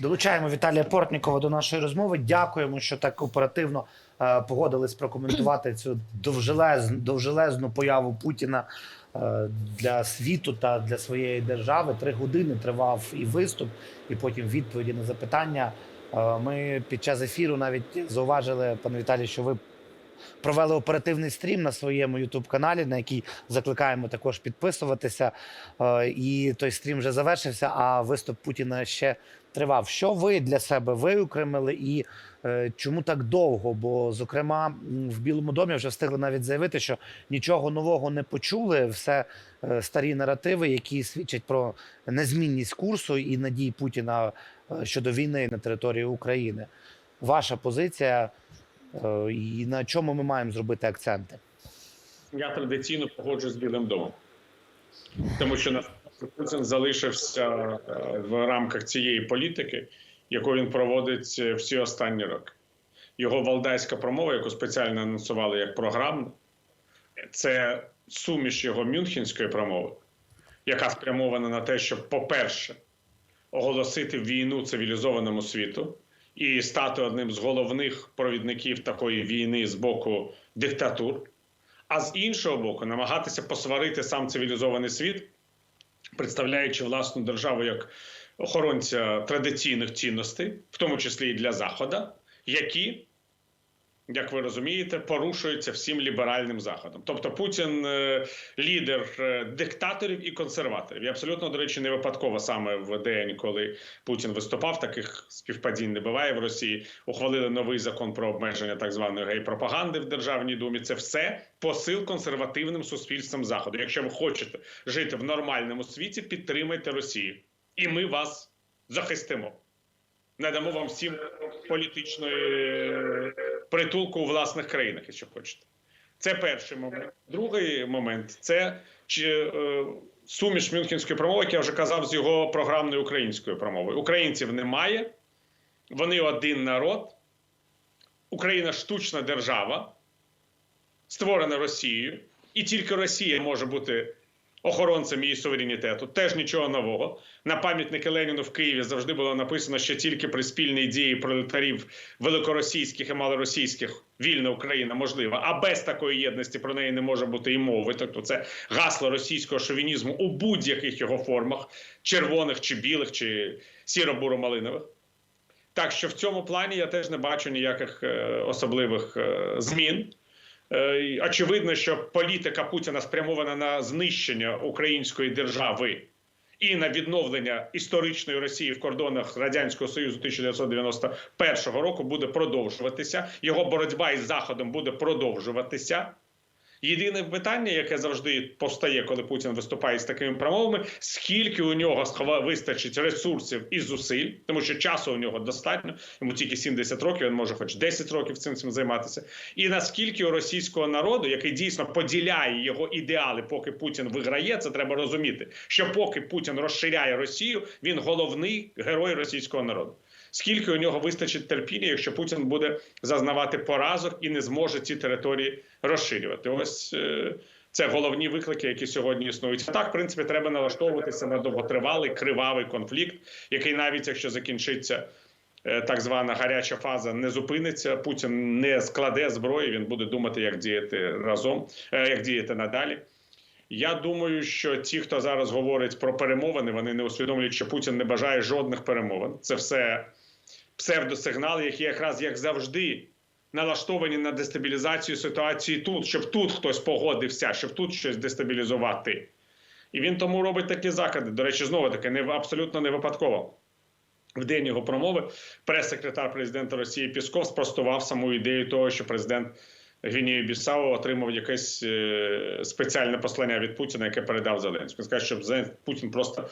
Долучаємо Віталія Портнікова до нашої розмови. Дякуємо, що так оперативно е, погодились прокоментувати цю довжелезну, довжелезну появу Путіна е, для світу та для своєї держави. Три години тривав і виступ, і потім відповіді на запитання. Е, ми під час ефіру навіть зауважили, пане Віталій, що ви провели оперативний стрім на своєму youtube каналі, на який закликаємо також підписуватися. Е, І той стрім вже завершився, а виступ Путіна ще тривав. Що ви для себе виокремили і е, чому так довго? Бо, зокрема, в Білому домі вже встигли навіть заявити, що нічого нового не почули. Все е, старі наративи, які свідчать про незмінність курсу і надій Путіна щодо війни на території України. Ваша позиція і на чому ми маємо зробити акценти? Я традиційно погоджуюсь з Білим домом, тому що Путін залишився е, в рамках цієї політики, яку він проводить е, всі останні роки. Його валдайська промова, яку спеціально анонсували як програмну, це суміш його мюнхенської промови, яка спрямована на те, щоб, по-перше, оголосити війну цивілізованому світу і стати одним з головних провідників такої війни з боку диктатур. А з іншого боку, намагатися посварити сам цивілізований світ, представляючи власну державу як охоронця традиційних цінностей, в тому числі і для Заходу, які, як ви розумієте, порушуються всім ліберальним заходом. Тобто Путін е, лідер е, диктаторів і консерваторів. І абсолютно, до речі, не випадково саме в день, коли Путін виступав, таких співпадінь не буває в Росії. Ухвалили новий закон про обмеження так званої гей-пропаганди в державній думі. Це все посил консервативним суспільством заходу. Якщо ви хочете жити в нормальному світі, підтримайте Росію, і ми вас захистимо. Не дамо вам всім політичної притулку у власних країнах, якщо хочете. Це перший момент. Другий момент це чи, е, суміш Мюнхенської промови, як я вже казав, з його програмною українською промовою. Українців немає, вони один народ. Україна штучна держава, створена Росією, і тільки Росія може бути охоронцем її суверенітету. Теж нічого нового. На пам'ятники Леніну в Києві завжди було написано, що тільки при спільній дії пролетарів великоросійських і малоросійських вільна Україна можлива. А без такої єдності про неї не може бути і мови. Тобто це гасло російського шовінізму у будь-яких його формах червоних чи білих, чи сіро-буро-малинових. Так що в цьому плані я теж не бачу ніяких е, особливих е, змін. Е, Очевидно, що політика Путіна спрямована на знищення української держави і на відновлення історичної Росії в кордонах Радянського Союзу 1991 року буде продовжуватися. Його боротьба із Заходом буде продовжуватися. Єдине питання, яке завжди постає, коли Путін виступає з такими промовами, скільки у нього вистачить ресурсів і зусиль, тому що часу у нього достатньо, йому тільки 70 років, він може хоч 10 років цим цим займатися. І наскільки у російського народу, який дійсно поділяє його ідеали, поки Путін виграє, це треба розуміти. Що поки Путін розширяє Росію, він головний герой російського народу. Скільки у нього вистачить терпіння, якщо Путін буде зазнавати поразок і не зможе ці території розширювати? Ось е, це головні виклики, які сьогодні існують. Так, в принципі, треба налаштовуватися на довготривалий кривавий конфлікт, який навіть якщо закінчиться. е, Так звана гаряча фаза не зупиниться. Путін не складе зброї. Він буде думати, як діяти разом, е, як діяти надалі. Я думаю, що ті, хто зараз говорить про перемовини, вони не усвідомлюють, що Путін не бажає жодних перемовин. Це все псевдосигнали, які якраз як завжди налаштовані на дестабілізацію ситуації тут, щоб тут хтось погодився, щоб тут щось дестабілізувати. І він тому робить такі закиди. До речі, знову таки, не абсолютно не випадково. В день його промови прес-секретар президента Росії Пісков спростував саму ідею того, що президент Гвінії Бісау отримав якесь е, спеціальне послання від Путіна, яке передав Зеленському. Він щоб Зелен- Путін просто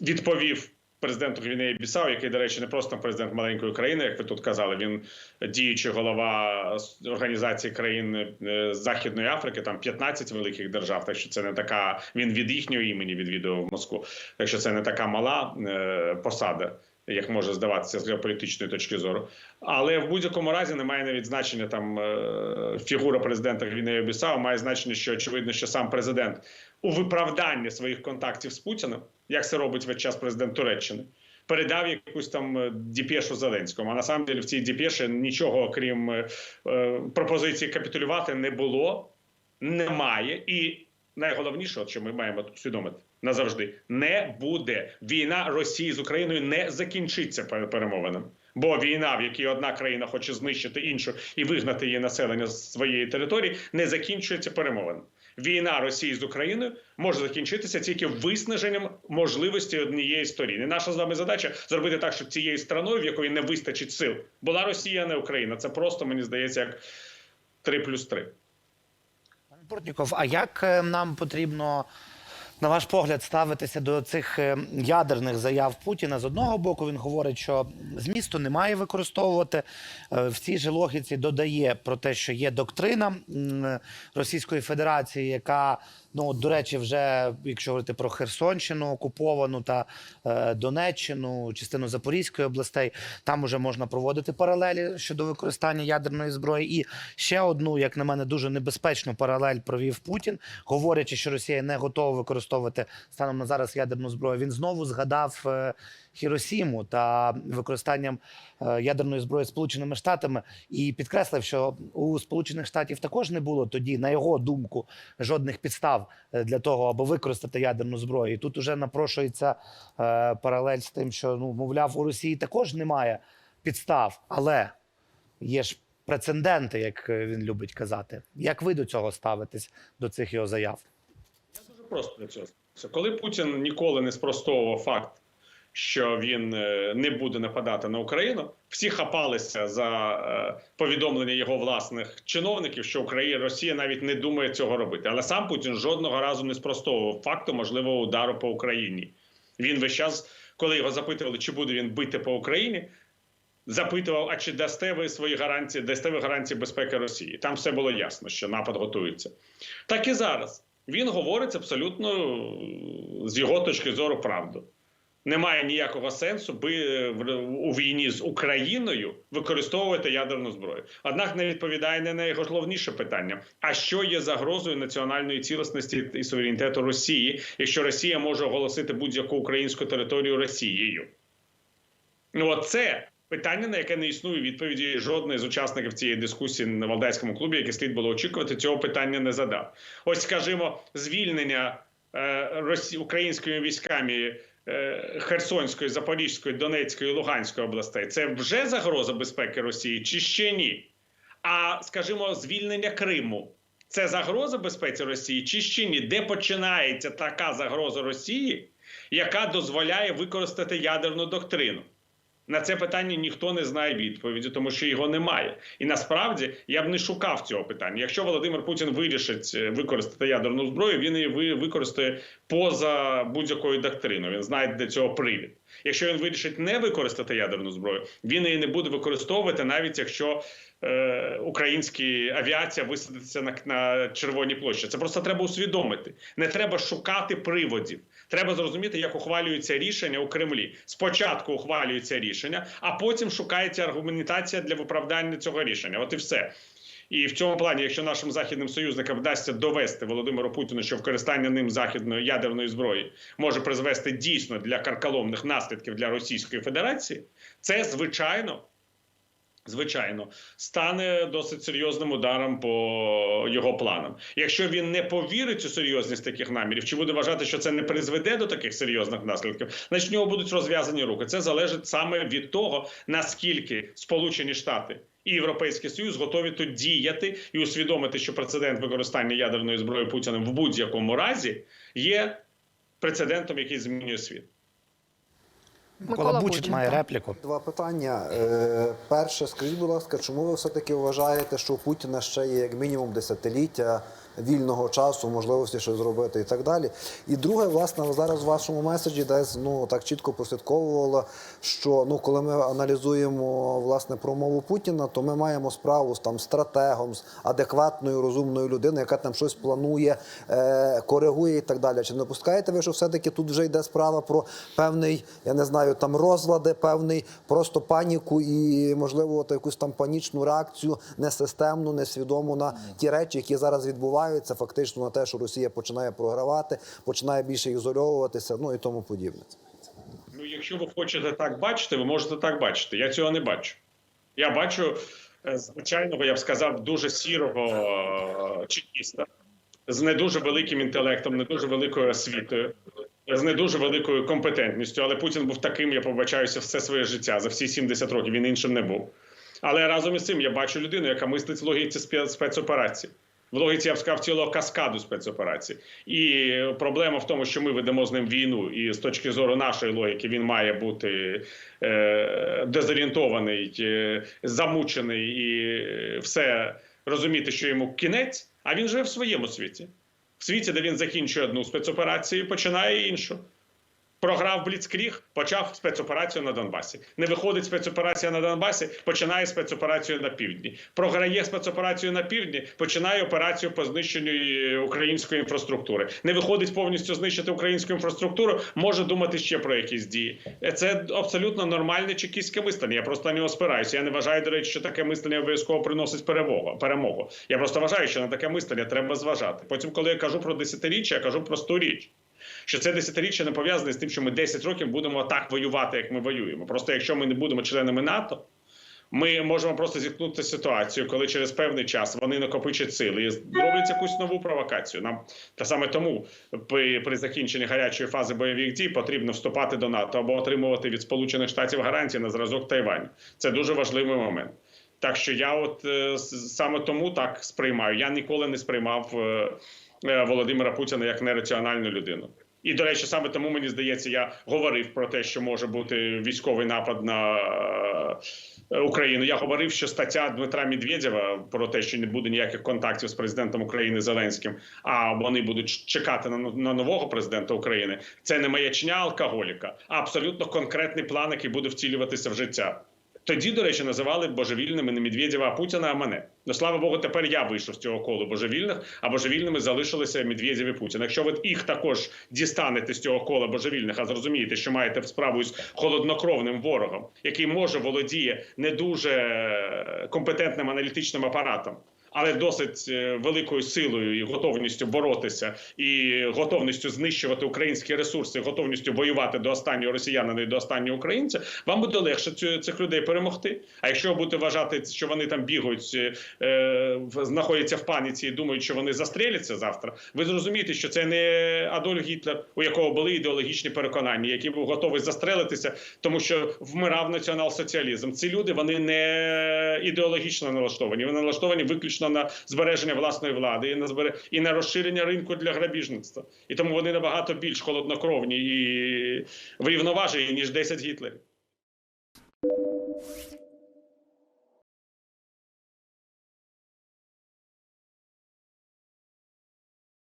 відповів президенту Гвінеї Бісау, який, до речі, не просто президент маленької країни, як ви тут казали. Він діючий голова організації країн е, Західної Африки, там 15 великих держав. Так що це не така. Він від їхнього імені відвідував Москву. Так що це не така мала е, посада. Як може здаватися з геополітичної точки зору, але в будь-якому разі немає навіть значення там е, фігура президента Гвінеї Бісау має значення, що очевидно, що сам президент у виправданні своїх контактів з Путіним, як це робить весь час президент Туреччини, передав якусь там е, діпешу Зеленському. А на самом деле в цій діпеші нічого окрім е, е, пропозиції капітулювати не було, немає. І найголовніше, що ми маємо усвідомити назавжди, не буде війна Росії з Україною не закінчиться перемовинами. Бо війна, в якій одна країна хоче знищити іншу і вигнати її населення з своєї території, не закінчується перемовинами. Війна Росії з Україною може закінчитися тільки виснаженням можливості однієї сторони. Наша з вами задача зробити так, щоб цією страною, в якої не вистачить сил, була Росія, а не Україна. Це просто мені здається як 3 плюс 3. Пане Портніков, а як е, нам потрібно, на ваш погляд, ставитися до цих е, ядерних заяв Путіна? З одного боку, він говорить, що змісту немає використовувати. Е, В цій же логіці додає про те, що є доктрина Російської Федерації, яка, ну, до речі, вже, якщо говорити про Херсонщину окуповану та е, Донеччину, частину Запорізької областей, там уже можна проводити паралелі щодо використання ядерної зброї. І ще одну, як на мене, дуже небезпечну паралель провів Путін, говорячи, що Росія не готова використовувати станом на зараз ядерну зброю. Він знову згадав е, Хіросіму та використанням е, ядерної зброї Сполученими Штатами і підкреслив, що у Сполучених Штатів також не було тоді, на його думку, жодних підстав е, для того, аби використати ядерну зброю. І тут уже напрошується е, паралель з тим, що ну мовляв, у Росії також немає підстав, але є ж прецеденти, як він любить казати. Як ви до цього ставитесь до цих його заяв? Я Дуже просто для цього. Коли Путін ніколи не спростовував факт, що він е, не буде нападати на Україну, всі хапалися за е, повідомлення його власних чиновників, що Україна Росія навіть не думає цього робити. Але сам Путін жодного разу не спростовував факту можливого удару по Україні. Він весь час, коли його запитували, чи буде він бити по Україні. Запитував, а чи дасте ви свої гарантії, дасте ви гарантії безпеки Росії? Там все було ясно, що напад готується. Так і зараз. Він говорить абсолютно з його точки зору правду. Немає ніякого сенсу би е, у війні з Україною використовувати ядерну зброю. Однак не відповідає не на найголовніше питання: а що є загрозою національної цілісності і суверенітету Росії, якщо Росія може оголосити будь-яку українську територію Росією? Ну, от це питання, на яке не існує відповіді жодної з учасників цієї дискусії на Валдайському клубі, яке слід було очікувати, цього питання не задав. Ось, скажімо, звільнення е, росі... українськими військами Херсонської, Запорізької, Донецької, Луганської областей це вже загроза безпеки Росії чи ще ні? А скажімо, звільнення Криму. Це загроза безпеці Росії чи ще ні? Де починається така загроза Росії, яка дозволяє використати ядерну доктрину? На це питання ніхто не знає відповіді, тому що його немає. І насправді я б не шукав цього питання. Якщо Володимир Путін вирішить е, використати ядерну зброю, він її ви- використає поза будь-якою доктриною. Він знає для цього привід. Якщо він вирішить не використати ядерну зброю, він її не буде використовувати, навіть якщо е, українська авіація висадиться на, на червоній площі. Це просто треба усвідомити. Не треба шукати приводів. Треба зрозуміти, як ухвалюються рішення у Кремлі. Спочатку ухвалюється рішення, а потім шукається аргументація для виправдання цього рішення. От і все. І в цьому плані, якщо нашим західним союзникам вдасться довести Володимиру Путіну, що використання ним західної ядерної зброї може призвести дійсно для карколомних наслідків для Російської Федерації, це звичайно. Звичайно, стане досить серйозним ударом по його планам. Якщо він не повірить у серйозність таких намірів, чи буде вважати, що це не призведе до таких серйозних наслідків, значить в нього будуть розв'язані руки. Це залежить саме від того, наскільки Сполучені Штати і Європейський Союз готові тут діяти і усвідомити, що прецедент використання ядерної зброї Путіним в будь-якому разі є прецедентом, який змінює світ. Микола Бучик, має репліку. Два питання. Е, перше, скажіть, будь ласка, чому ви все-таки вважаєте, що у Путіна ще є як мінімум десятиліття вільного часу, можливості щось зробити і так далі? І друге, власне, зараз в вашому меседжі десь ну так чітко прослідковувало, що ну коли ми аналізуємо власне промову Путіна, то ми маємо справу з там стратегом, з адекватною розумною людиною, яка там щось планує, е, коригує і так далі. Чи не допускаєте ви, що все-таки тут вже йде справа про певний, я не знаю, там розлади, певний просто паніку і, можливо, якусь там панічну реакцію несистемну, несвідому на ті речі, які зараз відбуваються, фактично на те, що Росія починає програвати, починає більше ізольовуватися, ну і тому подібне. Ну, якщо ви хочете так бачити, ви можете так бачити. Я цього не бачу. Я бачу е, звичайного, я б сказав, дуже сірого е, чекіста з не дуже великим інтелектом, не дуже великою освітою, з не дуже великою компетентністю. Але Путін був таким, я побачаюся все своє життя за всі 70 років. Він іншим не був. Але разом із цим я бачу людину, яка мислить в логіці спе- спецоперації. В логіці я б сказав цілого каскаду спецоперацій. І проблема в тому, що ми ведемо з ним війну, і з точки зору нашої логіки він має бути е, дезорієнтований, е, замучений і е, все розуміти, що йому кінець. А він живе в своєму світі. В світі, де він закінчує одну спецоперацію, і починає іншу. Програв Бліцкріг, почав спецоперацію на Донбасі. Не виходить спецоперація на Донбасі, починає спецоперацію на півдні. Програє спецоперацію на півдні, починає операцію по знищенню е, української інфраструктури. Не виходить повністю знищити українську інфраструктуру, може думати ще про якісь дії. Е, Це абсолютно нормальне чекістське мислення. Я просто на нього спираюся. Я не вважаю, до речі, що таке мислення обов'язково приносить перемогу. перемогу. Я просто вважаю, що на таке мислення треба зважати. Потім, коли я кажу про десятиріччя, я кажу просту річ що це десятиріччя не пов'язане з тим, що ми 10 років будемо так воювати, як ми воюємо. Просто якщо ми не будемо членами НАТО, ми можемо просто зіткнути ситуацію, коли через певний час вони накопичать сили і зроблять якусь нову провокацію. Нам та саме тому при, при закінченні гарячої фази бойових дій потрібно вступати до НАТО або отримувати від Сполучених Штатів гарантії на зразок Тайваню. Це дуже важливий момент. Так що я, от е, саме тому так сприймаю. Я ніколи не сприймав е, Володимира Путіна як нераціональну людину. І до речі, саме тому мені здається, я говорив про те, що може бути військовий напад на е, Україну. Я говорив, що стаття Дмитра Медведєва про те, що не буде ніяких контактів з президентом України Зеленським, а вони будуть чекати на нового президента України. Це не маячня алкоголіка, а абсолютно конкретний план, який буде втілюватися в життя. Тоді, до речі, називали божевільними не Медведєва, а Путіна, а мене. Ну слава Богу, тепер я вийшов з цього колу божевільних, а божевільними залишилися Медведєв і Путін. Якщо ви їх також дістанете з цього кола божевільних, а зрозумієте, що маєте справу з холоднокровним ворогом, який може володіє не дуже е, компетентним аналітичним апаратом. Але досить е, великою силою і готовністю боротися, і готовністю знищувати українські ресурси, готовністю воювати до останнього росіянина і до останнього українця, вам буде легше цих людей перемогти. А якщо ви будете вважати, що вони там бігають, е, знаходяться в паніці і думають, що вони застріляться завтра, ви зрозумієте, що це не Адольф Гітлер, у якого були ідеологічні переконання, який був готовий застрелитися, тому що вмирав націонал-соціалізм. Ці люди вони не ідеологічно налаштовані, вони налаштовані виключно на збереження власної влади і на збере... і на розширення ринку для грабіжництва. І тому вони набагато більш холоднокровні і врівноважені, ніж 10 гітлерів.